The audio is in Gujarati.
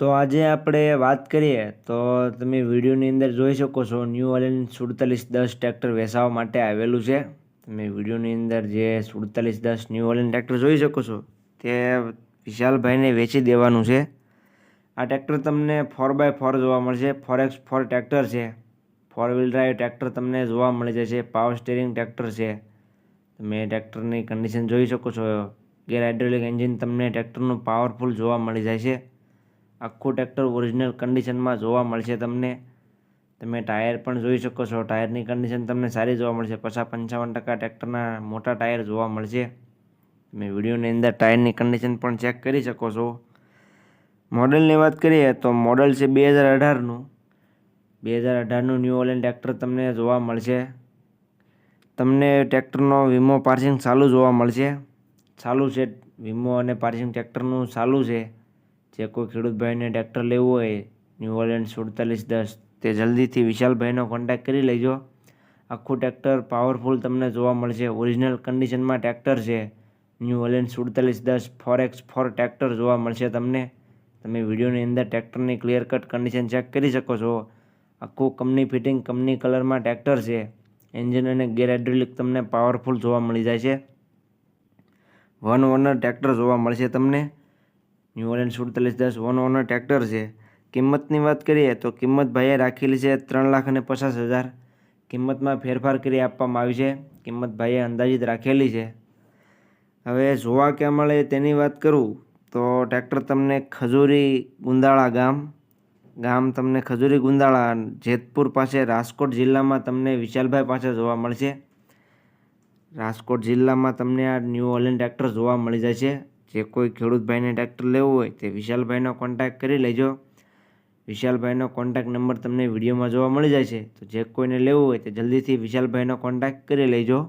તો આજે આપણે વાત કરીએ તો તમે વિડીયોની અંદર જોઈ શકો છો ન્યૂ ઓલેન સુડતાલીસ દસ ટ્રેક્ટર વેચાવા માટે આવેલું છે. તમે વિડીયોની અંદર જે સુડતાલીસ દસ ન્યૂ ઓલિન ટ્રેક્ટર જોઈ શકો છો તે વિશાલભાઈને વેચી દેવાનું છે. આ ટ્રેક્ટર તમને ફોર બાય ફોર જોવા મળશે. ફોર એક્સ ફોર ટ્રેક્ટર છે. ફોર વ્હીલ ડ્રાઈવ ટ્રેક્ટર તમને જોવા મળી જશે. પાવર સ્ટેરિંગ ટ્રેક્ટર છે. તમે ટ્રેક્ટરની કન્ડિશન જોઈ શકો છો. ગેર હાઇડ્રોલિક એન્જિન તમને ટ્રેક્ટરનું પાવરફુલ જોવા મળી જાય છે. આખું ટ્રેક્ટર ઓરિજિનલ કન્ડિશનમાં જોવા મળશે તમને. તમે ટાયર પણ જોઈ શકો છો. ટાયરની કન્ડિશન તમને સારી જોવા મળશે. પચાસ પંચાવન ટકા ટ્રેક્ટરના મોટા ટાયર જોવા મળશે. તમે વિડીયોની અંદર ટાયરની કન્ડિશન પણ ચેક કરી શકો છો. મોડલની વાત કરીએ તો મોડલ છે બે હજાર અઢારનું બે હજાર અઢારનું ન્યૂ ઓલેન્ડ ટ્રેક્ટર તમને જોવા મળશે. તમને ટ્રેક્ટરનો વીમો પાર્સિંગ ચાલુ જોવા મળશે. ચાલુ છે વીમો અને પાર્સિંગ ટ્રેક્ટરનું ચાલુ છે. જે કોઈ ખેડૂત ભાઈને ટ્રેક્ટર લેવું હોય ન્યૂ ઓલેન્ડ સુડતાલીસ દસ, તે જલ્દીથી વિશાલભાઈનો કોન્ટેક્ટ કરી લેજો. આખું ટ્રેક્ટર પાવરફુલ તમને જોવા મળશે. ઓરિજિનલ કન્ડિશનમાં ટ્રેક્ટર છે. ન્યૂ ઓલેન્ડ સુડતાલીસ દસ ફોર એક્સ ફોર ટ્રેક્ટર જોવા મળશે તમને. તમે વિડીયોની અંદર ટ્રેક્ટરની ક્લિયર કટ કન્ડિશન ચેક કરી શકો છો. આખું કંપની ફિટિંગ કંપની કલરમાં ટ્રેક્ટર છે. એન્જિન અને ગેર હાઇડ્રોલિક તમને પાવરફુલ જોવા મળી જાય છે. વન ઓનર ટ્રેક્ટર જોવા મળશે તમને. ન્યૂ ઓલેન્ડ સુડતાલીસ દસ વન ઓનર ટ્રેક્ટર છે. કિંમતની વાત કરીએ તો કિંમત ભાઈએ રાખેલી છે ત્રણ લાખ અને પચાસ હજાર. કિંમતમાં ફેરફાર કરી આપવામાં આવી છે. કિંમત ભાઈએ અંદાજિત રાખેલી છે. હવે જોવા ક્યાં મળે તેની વાત કરું તો ટ્રેક્ટર તમને ખજૂરી ગુંદાળા ગામ. ગામ તમને ખજૂરી ગુંદાળા, જેતપુર પાસે રાજકોટ જિલ્લામાં તમને વિશાલભાઈ પાસે જોવા મળશે. રાજકોટ જિલ્લામાં તમને આ ન્યૂ ઓલેન્ડ ટ્રેક્ટર જોવા મળી જશે જે કોઈ ખેડૂત ભાઈને ટ્રેક્ટર લેવું હોય તે વિશાલભાઈનો કોન્ટેક્ટ કરી લેજો. વિશાલભાઈનો કોન્ટેક્ટ નંબર તમને વિડીયોમાં જોવા મળી જાય છે તો જે કોઈને લેવું હોય તે જલ્દીથી વિશાલભાઈનો કોન્ટેક્ટ કરી લેજો.